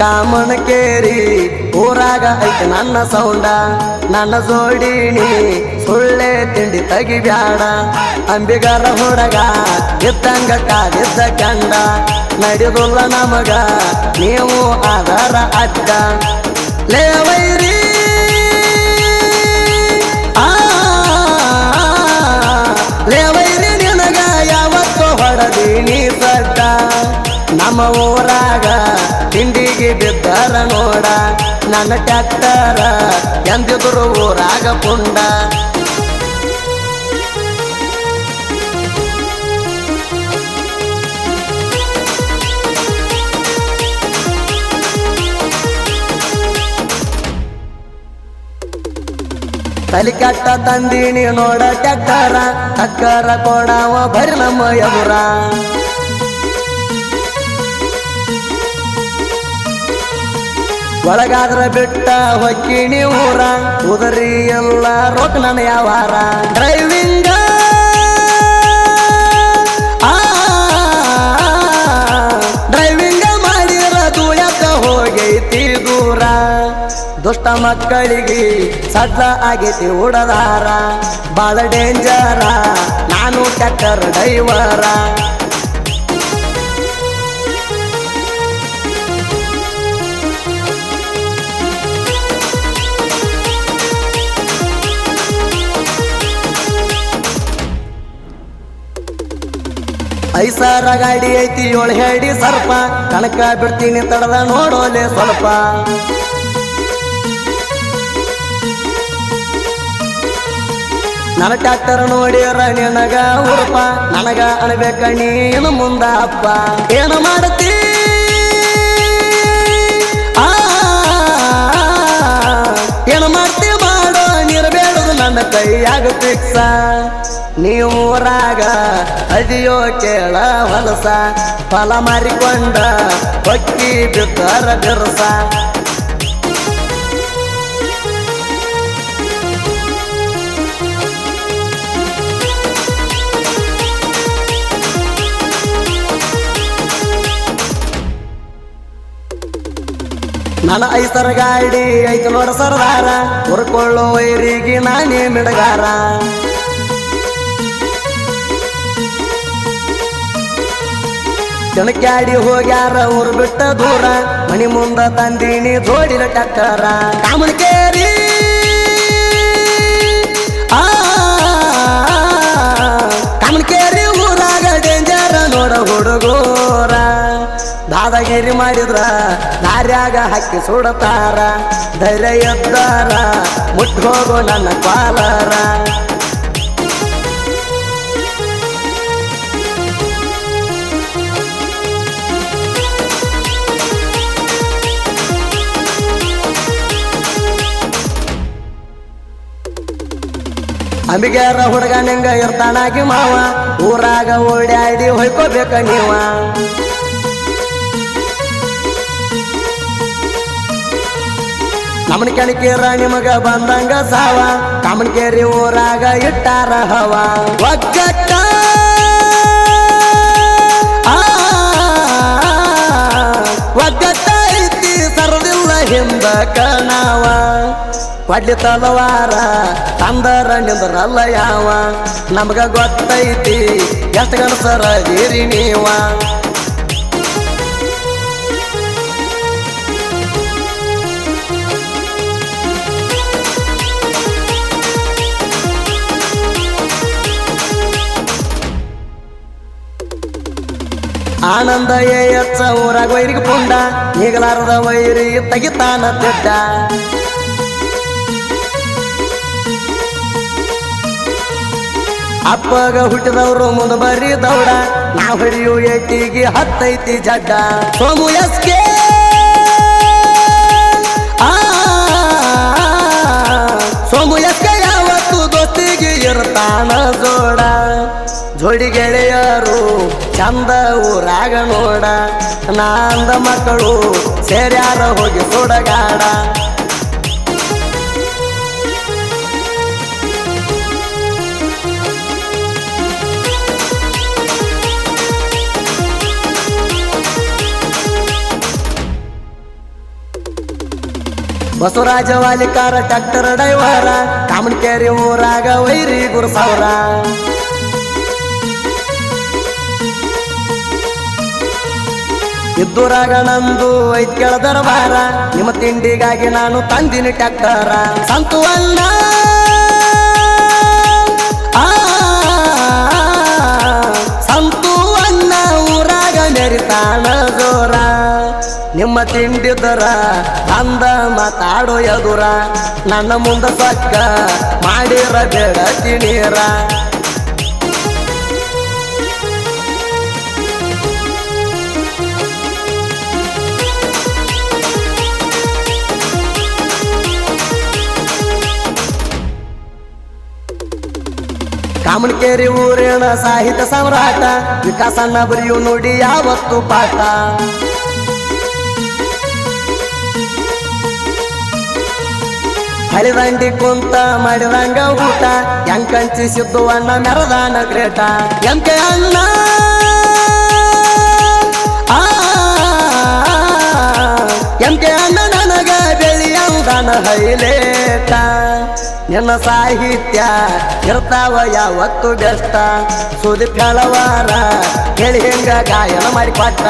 ಕಾಮನ ಕೇರಿ ಊರಾಗ ಐತೆ ನನ್ನ ಸೌಂಡ ನನ್ನ ಜೋಡಿನಿ ಸುಳ್ಳೆ ತಿಂಡಿ ತೆಗಿಬ್ಯಾಡ ಅಂಬಿಗರ ಹುಡಗ ಇದ್ದಂಗ ಕಾದಿದ್ದ ಕಂಡ ನಡೆದುಲ್ಲ ನಮಗ ನೀವು ಆಧಾರ ಅಡ್ಡ ಲೇವೈರಿ ಆ ಲೇವೈರಿ ನಿನಗ ಯಾವತ್ತೋ ಹೊಡೆದೀನಿ ಸಡ್ಡ ನಮ್ಮ ಊರಾಗ ತಿಂಡಿಗೆ ಬಿದ್ದಾರ ನೋಡ. ನನ್ನ ಟ್ಯಾಕ್ಟರ ಎಂದಿದ್ರು ಊರಾಗ ಪುಂಡ. ತಲೆ ಕೆಟ್ಟ ತಂದೀನಿ ನೋಡ ಟ್ಯಾಕ್ಟರ. ಟಕ್ಕರ ಕೊಡವ ಬರಿ ನಮ್ಮ ಎದುರ. ಒಳಗಾದ್ರ ಬಿಟ್ಟ ಹೊಕ್ಕಿಣಿ ಊರ ಉದರಿ ಎಲ್ಲ ರೊಕ್ಕ ನನ್ನ ಯಾವಾರ ಡ್ರೈವಿಂಗ್ ಡ್ರೈವಿಂಗ್ ಮಾಡಿರ ಧೂಳಕ್ಕ ಹೋಗೈತಿ ದೂರ. ದುಷ್ಟ ಮಕ್ಕಳಿಗೆ ಸದ್ದ ಆಗೈತಿ ಉಡದಾರ. ಬಾಳ ಡೇಂಜರ ನಾನು ಟ್ಯಾಕ್ಟರ್ ಡ್ರೈವರ ಐಸಾರ ಗಾಡಿ ಐತಿ ಏಳು ಹೇಳಿ ಸರ್ಪ. ಕಣಕ ಬಿಡ್ತೀನಿ ತಡದ ನೋಡೋಲೆ ಸ್ವಲ್ಪ. ನನ್ನ ಟ್ಯಾಕ್ಟರ್ ನೋಡಿ ನಿನಗ ಉರುಪ ನನಗ ಅನ್ಬೇಕ ನೀನು ಮುಂದ ಅಪ್ಪ. ಏನು ಮಾಡತಿ? ಕೈಯಾಗ ಫಿಕ್ಸ ನೀವು ಊರಾಗ ಅದಿಯೋ ಕೇಳ ಹೊಲಸ? ಫಲ ಮಾರಿಕೊಂಡ ಹೊಕ್ಕಿ ಬಿತ್ತರ ಬಿರುಸ? ನನ್ನ ಐಸರ ಗಾಡಿ ಐತು ನೋಡ ಸರದಾರ ಹುರ್ಕೊಳ್ಳೋ ವೈರಿಗೆ ನಾನೇ ಮಿಡಗಾರ ಚಣಕ್ಯಾಡಿ ಹೋಗ್ಯಾರ ಊರು ಬಿಟ್ಟ ದೂರ ಮನಿ ಮುಂದ ತಂದೀನಿ ಜೋಡಿಲ ಟಕ್ಕರ ಕಾಮನಕೇರಿ ಆ ಕಾಮನಕೇರಿ ಊರಾಗ ಡೇಂಜರ ನೋಡ ಹುಡುಗೋರ ದಾದಾಗಿರಿ ಮಾಡಿದ್ರ ನಾರ್ಯಾಗ ಹಾಕಿ ಸುಡತಾರ, ಧೈರ್ಯ ಎದ್ದಾರ, ಮುಟ್ಟು ಹೋಗೋ ನನ್ನ ಪಾಲಾರ ಅಂಬಿಗ್ಯಾರ ಹುಡುಗ ನಿಂಗ ಇರ್ತಾನಾಗಿ ಮಾವ, ಊರಾಗ ಓಡ್ಯಾಡಿ ಹೊಯ್ಕೋಬೇಕ ನೀವ. ನಮನ ಕೆಣಕೀರ ನಿಮಗ ಬಂದಂಗ ಸಾವ ಕಾಮನಕೇರಿ ಊರಾಗ ಇಟ್ಟಾರ ಹವ ಒಗ್ಗಟ್ಟ ಒಗ್ಗಟ್ಟ ಐತಿ ಸರದಿಲ್ಲ ಹಿಂದ ಕಣಾವ ಕೊಡ್ಲಿ ತಲವಾರ ತಂದರ ನಿಂದ್ರಲ್ಲ ಯಾವ ನಮಗ ಗೊತ್ತೈತಿ ಎಷ್ಟು ಗಣಸರ ನೀವ ಆನಂದ ಎಚ್ಚ ಊರಾಗ ವೈರಿಗೆ ಪುಂಡ ಈಗಲಾರದ ವೈರಿ ತಗಿತಾನ ತಿಟ್ಟ ಅಪ್ಪಗ ಹುಟ್ಟಿದವರು ಮುಂದೆ ಬರೀ ದೌಡ ನಾ ಹಿಡಿಯು ಎಟ್ಟಿಗೆ ಹತ್ತೈತಿ ಜಡ್ಡ Somu S K Somu S K ಯಾವತ್ತು ದೋಸ್ತಿಗೆ ಇರ್ತಾನ ಜೋಡ ಜೋಡಿ ಗೆಳೆಯರು ಚಂದ ಊರಾಗ ನೋಡ. ನಾಂದ ಮಕ್ಕಳು ಸೇರ್ಯಾರ ಹೋಗಿ ಸುಡಗಾಡ. ಬಸವರಾಜ ವಾಲಿಕಾರ, ಟ್ರ್ಯಾಕ್ಟರ್ ಡೈವರ ಕಾಮಣಕೇರಿ ಊರಾಗ ವೈರಿ ಗುರುಸವರ. ಇದ್ದೂರಾಗ ನಂದು ಐತ್ ಕೆಳ ನಿಮ್ಮ ತಿಂಡಿಗಾಗಿ ನಾನು ತಂದಿನಿ ಟ್ಯಾಕ್ಟರ ಸಂತು ಮೆರಿತಾನ ಜೋರ ನಿಮ್ಮ ತಿಂಡಿದರ ಅಂದ ಮಾತಾಡೋ ಎದುರ ನನ್ನ ಮುಂದ ಸಕ್ಕ ಮಾಡಿರ ಬೇಡ ತಿಣೀರ ಕಾಮನ್ಕೇರಿ ಊರಿನ ಸಾಹಿತ್ಯ ಸಮ್ರಾಟ ವಿಕಾಸಣ್ಣ ಬರೆಯು ನೋಡಿ ಯಾವತ್ತು ಪಾಠ ಹಳಿದಂಡಿ ಕುಂತ ಮಾಡಿದಂಗ ಊಟ ಎಂಕಂಚಿ ಸಿದ್ದು ಅಣ್ಣ ಮೆರದಾನ ಗ್ರೇಟ ಎಂಕೆ ಅಣ್ಣ ಎಂಕೆ ಅಣ್ಣ ನನಗ ಬೆಳೆಯಂದನ ಹೈಲೇಟ ನಿನ್ನ ಸಾಹಿತ್ಯ ಇರ್ತಾವ ಯಾವತ್ತು ಬೆಷ್ಟ ಸುದೀಪ್ ಹೇಳವಾರ ಹೇಳಿ ಹೆಂಗ ಗಾಯನ ಮಾಡಿ ಕೊಟ್ಟ